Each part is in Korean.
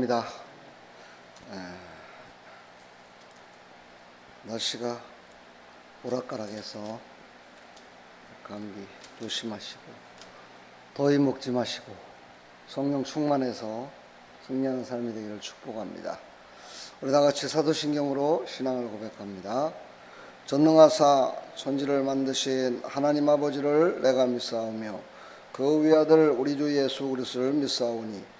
축복합니다. 에, 날씨가 오락가락해서 감기 조심하시고 더위 먹지 마시고 성령 충만해서 승리하는 삶이 되기를 축복합니다. 우리 다 같이 사도신경으로 신앙을 고백합니다. 전능하사 천지를 만드신 하나님 아버지를 내가 믿사오며 그 위아들 우리 주 예수 그리스도를 믿사오니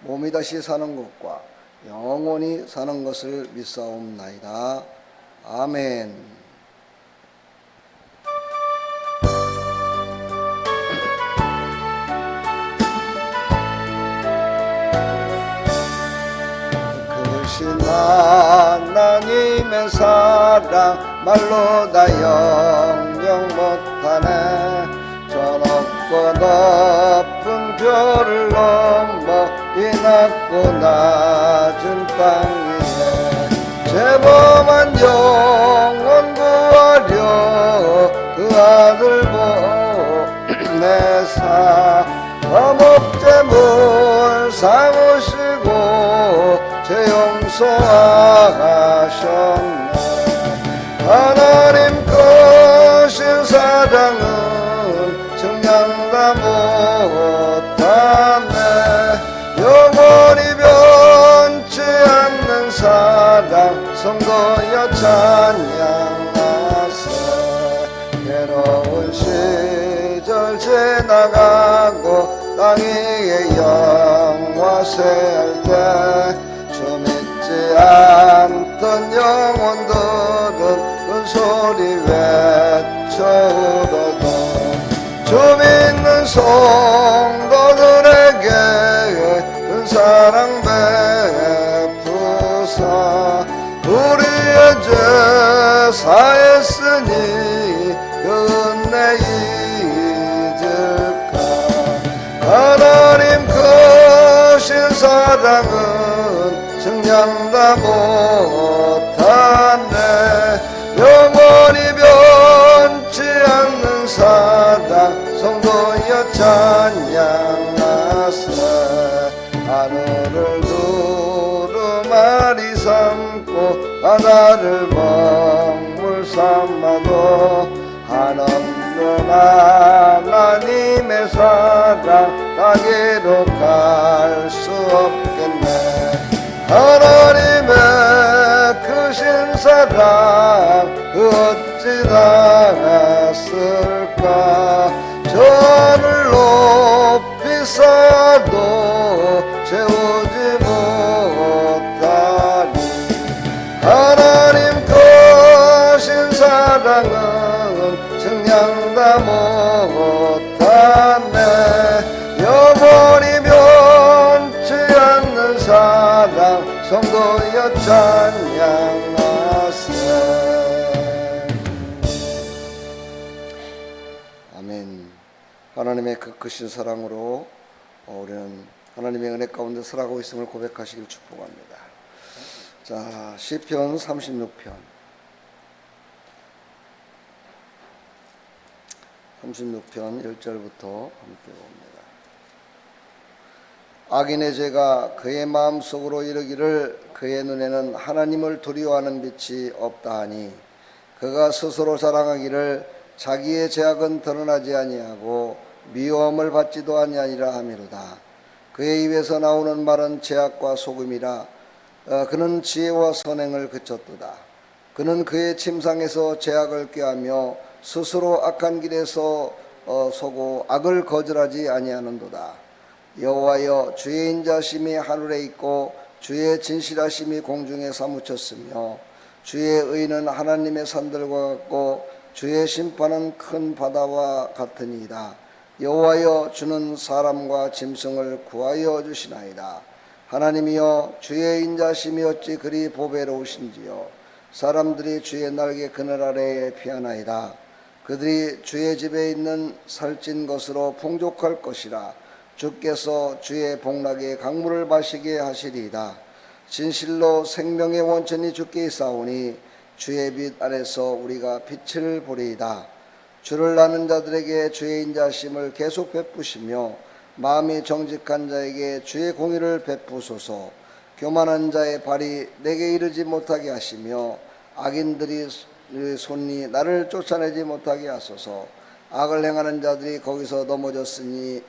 몸이 다시 사는 것과 영원히 사는 것을 믿사옵나이다. 아멘. 하나님의 사랑 말로 다 영영 못하네 저 높고 높은 별을 넘어 이 낮고 낮은 땅 위에 죄범한 영혼 구하려 그 아들 보내사 어목제물 삼으 성도들에게 큰 사랑 베푸사. 우리의 죄 사했으니 그 은혜 잊을까? 하나님 크신 사랑은 정량다 못 하늘을 두루마리 삼고 바다를 먹물 삼아도 한없는 하나님의 사랑 땅에로 갈 수 없겠네. 하나님의 크신 사랑 그 어찌 닿았을 하나님 크신 사랑은 증량 다 못하네. 영원히 변치 않는 사랑 성도여 찬양하세. 아멘. 하나님의 그 크신 사랑으로 어, 우리는 하나님의 은혜 가운데 살아가고 있음을 고백하시길 축복합니다 자 시편 36편 36편 1절부터 함께 봅니다. 악인의 죄가 그의 마음속으로 이르기를 그의 눈에는 하나님을 두려워하는 빛이 없다 하니 그가 스스로 자랑하기를 자기의 죄악은 드러나지 아니하고 미워함을 받지도 아니하니라 하미로다. 그의 입에서 나오는 말은 죄악과 소금이라 어, 그는 지혜와 선행을 그쳤도다. 그는 그의 침상에서 죄악을 꾀하며 스스로 악한 길에서 어, 서고 악을 거절하지 아니하는도다. 여호와여 주의 인자심이 하늘에 있고 주의 진실하심이 공중에 사무쳤으며 주의 의는 하나님의 산들과 같고 주의 심판은 큰 바다와 같으니이다. 여호와여 주는 사람과 짐승을 구하여 주시나이다. 하나님이여 주의 인자심이 어찌 그리 보배로우신지요. 사람들이 주의 날개 그늘 아래에 피하나이다. 그들이 주의 집에 있는 살찐 것으로 풍족할 것이라. 주께서 주의 복락의 강물을 마시게 하시리이다. 진실로 생명의 원천이 주께 있사오니 주의 빛 아래서 우리가 빛을 보리이다. 주를 아는 자들에게 주의 인자심을 계속 베푸시며 마음이 정직한 자에게 주의 공의를 베푸소서. 교만한 자의 발이 내게 이르지 못하게 하시며 악인들이 손이 나를 쫓아내지 못하게 하소서. 악을 행하는 자들이 거기서 넘어졌으니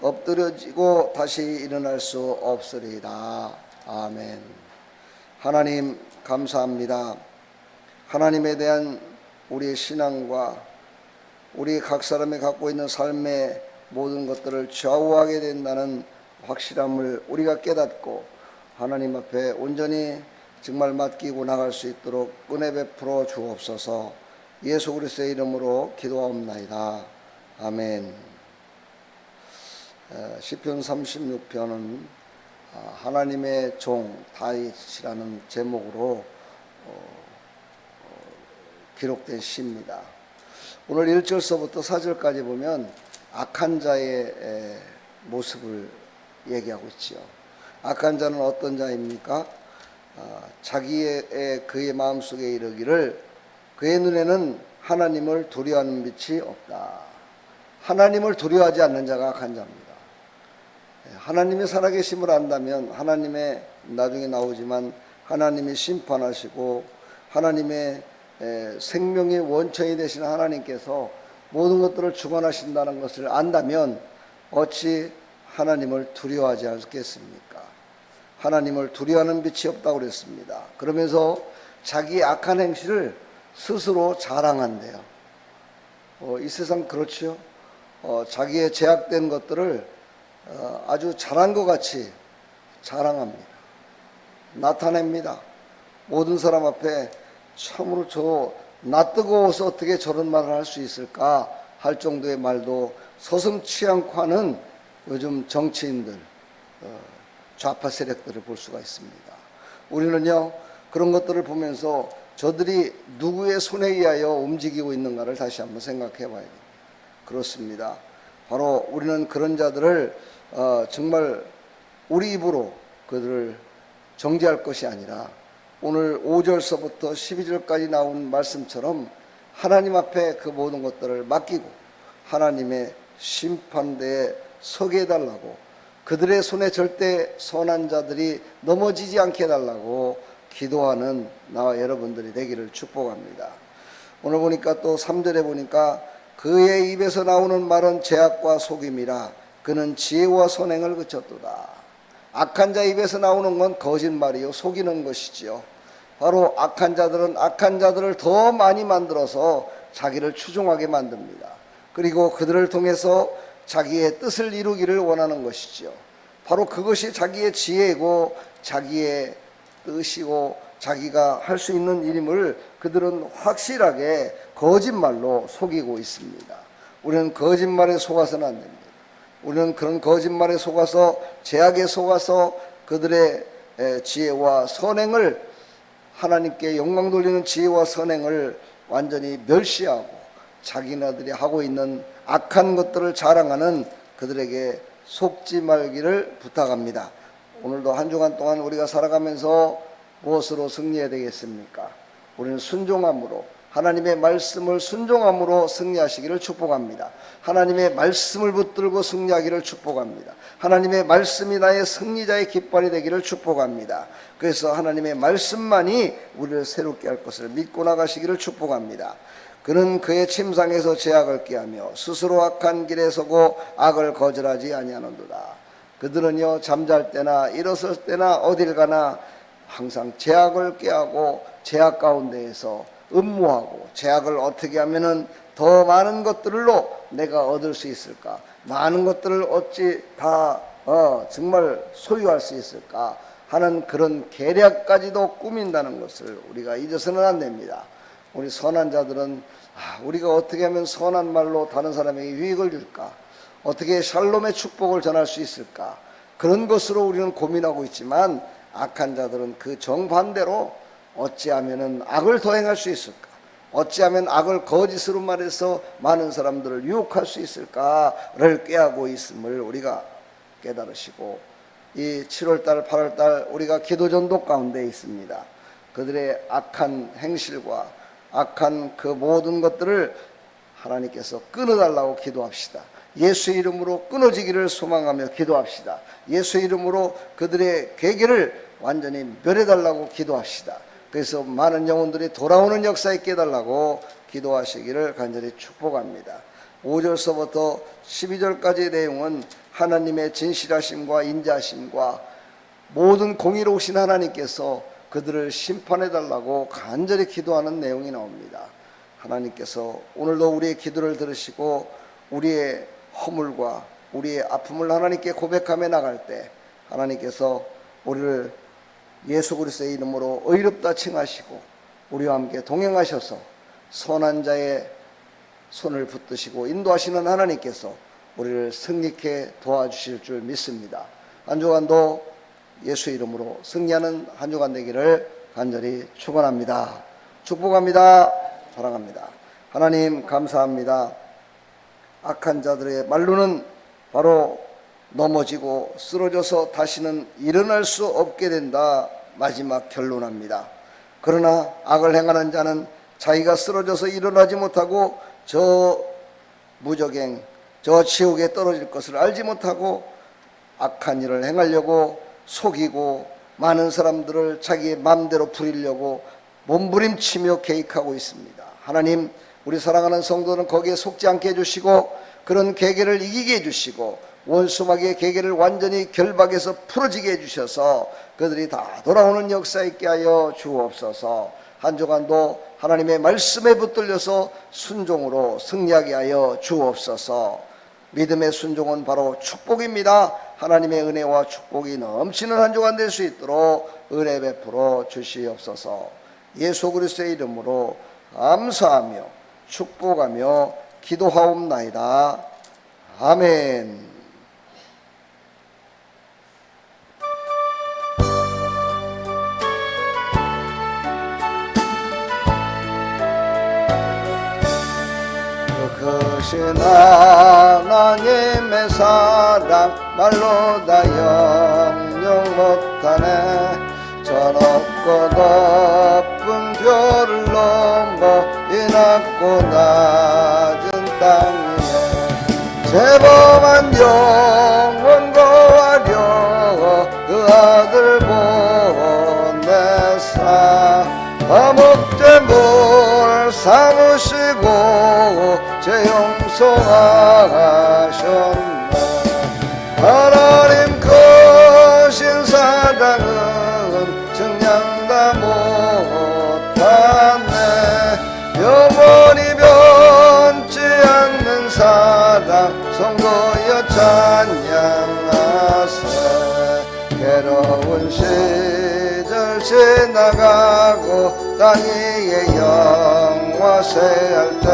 엎드려지고 다시 일어날 수 없으리이다 아멘. 하나님 감사합니다. 하나님에 대한 우리의 신앙과 우리 각 사람이 갖고 있는 삶의 모든 것들을 좌우하게 된다는 확실함을 우리가 깨닫고 하나님 앞에 온전히 정말 맡기고 나갈 수 있도록 은혜 베풀어 주옵소서 예수 그리스도의 이름으로 기도하옵나이다. 아멘. 어, 시편 36편은 아, 하나님의 종 다윗이라는 제목으로 어, 기록된 시입니다. 오늘 1절서부터 4절까지 보면 악한 자의 에, 모습을 얘기하고 있지요. 악한 자는 어떤 자입니까? 아, 자기의 에, 그의 마음속에 이르기를 그의 눈에는 하나님을 두려워하는 빛이 없다. 하나님을 두려워하지 않는 자가 악한 자입니다. 예, 하나님의 살아계심을 안다면 하나님의 나중에 나오지만 하나님이 심판하시고 하나님의 에, 생명의 원천이 되신 하나님께서 모든 것들을 주관하신다는 것을 안다면 어찌 하나님을 두려워하지 않겠습니까? 하나님을 두려워하는 빛이 없다고 그랬습니다. 그러면서 자기 악한 행실을 스스로 자랑한대요. 어, 이 세상 그렇지요. 어, 자기의 제약된 것들을 어, 아주 잘한 것 같이 자랑합니다. 나타냅니다. 모든 사람 앞에 참으로 저 낯뜨거워서 어떻게 저런 말을 할 수 있을까 할 정도의 말도 서슴치 않고 하는 요즘 정치인들 어, 좌파 세력들을 볼 수가 있습니다. 우리는요 그런 것들을 보면서 저들이 누구의 손에 의하여 움직이고 있는가를 다시 한번 생각해 봐야 됩니다. 그렇습니다. 바로 우리는 그런 자들을 어, 정말 우리 입으로 그들을 정죄할 것이 아니라 오늘 5절서부터 12절까지 나온 말씀처럼 하나님 앞에 그 모든 것들을 맡기고 하나님의 심판대에 서게 해달라고 그들의 손에 절대 선한 자들이 넘어지지 않게 해달라고 기도하는 나와 여러분들이 되기를 축복합니다. 오늘 보니까 또 3절에 보니까 그의 입에서 나오는 말은 죄악과 속임이라 그는 지혜와 선행을 그쳤도다. 악한 자 입에서 나오는 건 거짓말이요 속이는 것이지요. 바로 악한 자들은 악한 자들을 더 많이 만들어서 자기를 추종하게 만듭니다. 그리고 그들을 통해서 자기의 뜻을 이루기를 원하는 것이지요. 바로 그것이 자기의 지혜고 자기의 뜻이고 자기가 할 수 있는 일임을 그들은 확실하게 거짓말로 속이고 있습니다. 우리는 거짓말에 속아서는 안 됩니다. 우리는 그런 거짓말에 속아서 제약에 속아서 그들의 지혜와 선행을 하나님께 영광 돌리는 지혜와 선행을 완전히 멸시하고 자기네들이 하고 있는 악한 것들을 자랑하는 그들에게 속지 말기를 부탁합니다. 오늘도 한 주간 동안 우리가 살아가면서 무엇으로 승리해야 되겠습니까? 우리는 순종함으로 하나님의 말씀을 순종함으로 승리하시기를 축복합니다. 하나님의 말씀을 붙들고 승리하기를 축복합니다. 하나님의 말씀이 나의 승리자의 깃발이 되기를 축복합니다. 그래서 하나님의 말씀만이 우리를 새롭게 할 것을 믿고 나가시기를 축복합니다. 그는 그의 침상에서 제약을 꾀하며 스스로 악한 길에 서고 악을 거절하지 아니하는도다. 그들은요 잠잘 때나 일어설 때나 어딜 가나 항상 제약을 꾀하고 제약 가운데에서 음모하고 제약을 어떻게 하면은 더 많은 것들로 내가 얻을 수 있을까? 많은 것들을 어찌 다 어, 정말 소유할 수 있을까? 하는 그런 계략까지도 꾸민다는 것을 우리가 잊어서는 안 됩니다. 우리 선한 자들은 아, 우리가 어떻게 하면 선한 말로 다른 사람에게 유익을 줄까? 어떻게 샬롬의 축복을 전할 수 있을까? 그런 것으로 우리는 고민하고 있지만 악한 자들은 그 정반대로 어찌하면은 악을 도행할 수 있을까? 어찌하면 악을 거짓으로 말해서 많은 사람들을 유혹할 수 있을까를 꾀하고 있음을 우리가 깨달으시고 이 7월달, 8월달 우리가 기도전도 가운데 있습니다. 그들의 악한 행실과 악한 그 모든 것들을 하나님께서 끊어달라고 기도합시다. 예수 이름으로 끊어지기를 소망하며 기도합시다. 예수 이름으로 그들의 계기를 완전히 멸해달라고 기도합시다. 그래서 많은 영혼들이 돌아오는 역사에 깨달라고 기도하시기를 간절히 축복합니다. 5절서부터 12절까지의 내용은 하나님의 진실하심과 인자하심과 모든 공의로우신 하나님께서 그들을 심판해 달라고 간절히 기도하는 내용이 나옵니다. 하나님께서 오늘도 우리의 기도를 들으시고 우리의 허물과 우리의 아픔을 하나님께 고백하며 나갈 때 하나님께서 우리를 예수 그리스도의 이름으로 의롭다 칭하시고 우리와 함께 동행하셔서 선한 자의 손을 붙드시고 인도하시는 하나님께서 우리를 승리케 도와주실 줄 믿습니다. 한 주간도 예수 이름으로 승리하는 한 주간 되기를 간절히 축원합니다. 축복합니다. 사랑합니다. 하나님 감사합니다. 악한 자들의 말로는 바로 넘어지고 쓰러져서 다시는 일어날 수 없게 된다. 마지막 결론합니다. 그러나 악을 행하는 자는 자기가 쓰러져서 일어나지 못하고 저 무적행, 저 지옥에 떨어질 것을 알지 못하고 악한 일을 행하려고 속이고 많은 사람들을 자기의 마음대로 부리려고 몸부림치며 계획하고 있습니다. 하나님, 우리 사랑하는 성도는 거기에 속지 않게 해주시고 그런 계계를 이기게 해주시고 원수마귀의 계계를 완전히 결박해서 풀어지게 해주셔서 그들이 다 돌아오는 역사 있게 하여 주옵소서 한 주간도 하나님의 말씀에 붙들려서 순종으로 승리하게 하여 주옵소서 믿음의 순종은 바로 축복입니다. 하나님의 은혜와 축복이 넘치는 한 주간 될 수 있도록 은혜 베풀어 주시옵소서. 예수 그리스도의 이름으로 감사하며 축복하며 기도하옵나이다. 아멘. 하나님의 사랑 말로 다 영영 못하네. 저 높고 높은 별을 넘어 이 낮고 낮은 땅 위에 제범한 영원 거하려 그 아들 보내사 화목제 물 삼으시고 제용 서하셨네 하나님 크신 사랑은 증량 다 못하네. 영원히 변치 않는 사랑 성도여 찬양하세 괴로운 시절 지나가고 땅 위에 영화세할 때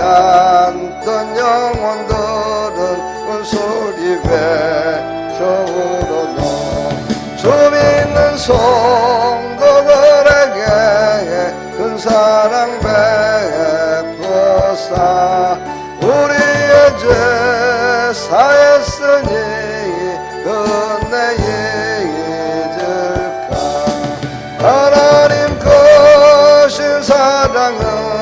않던 영혼들은 울소리 외쳐우러도 주 믿는 성도들에게 큰 사랑 베푸사. 우리의 죄 사했으니 그 은혜 잊을까? 하나님 크신 사랑은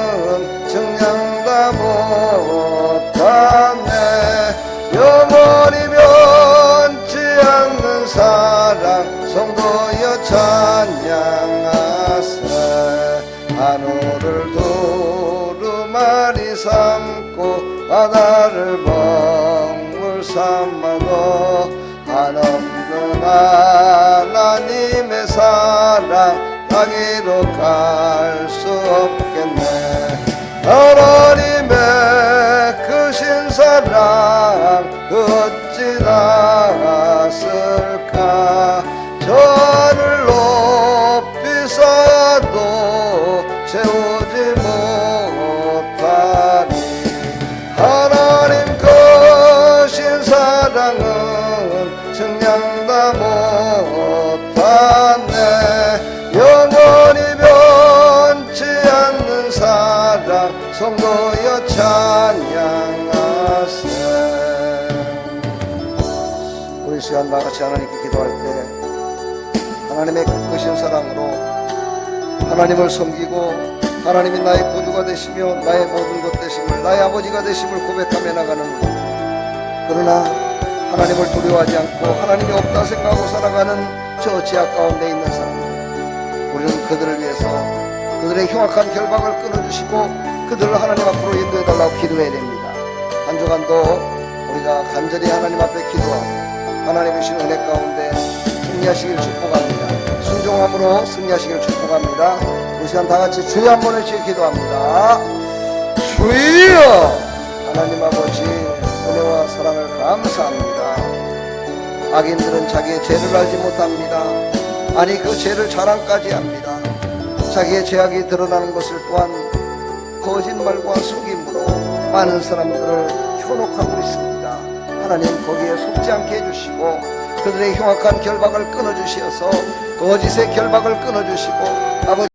바다를 먹물 삼아도 한없는 하나님의 사랑 땅위로 갈 수 없겠네. 하나님의 크신 사랑 그 어찌 닿 시간 나같이 하나님께 기도할 때 하나님의 크신 사랑으로 하나님을 섬기고 하나님이 나의 구주가 되시며 나의 모든 것 되심을 나의 아버지가 되심을 고백하며 나가는 우리. 그러나 하나님을 두려워하지 않고 하나님이 없다 생각하고 살아가는 저 지하 가운데 있는 사람들 우리는 그들을 위해서 그들의 흉악한 결박을 끊어주시고 그들을 하나님 앞으로 인도해 달라고 기도해야 됩니다 한 주간도 우리가 간절히 하나님 앞에 기도하고 하나님의 신 은혜 가운데 승리하시길 축복합니다. 순종함으로 승리하시길 축복합니다. 우리 시간 다 같이 주여 한 번을 지어 기도합니다. 주여! 하나님 아버지 은혜와 사랑을 감사합니다. 악인들은 자기의 죄를 알지 못합니다. 아니 그 죄를 자랑까지 합니다. 자기의 죄악이 드러나는 것을 또한 거짓말과 속임으로 많은 사람들을 현혹하고 있습니다 하나님 거기에 속지 않게 해주시고 그들의 흉악한 결박을 끊어주시어서 거짓의 결박을 끊어주시고 아버지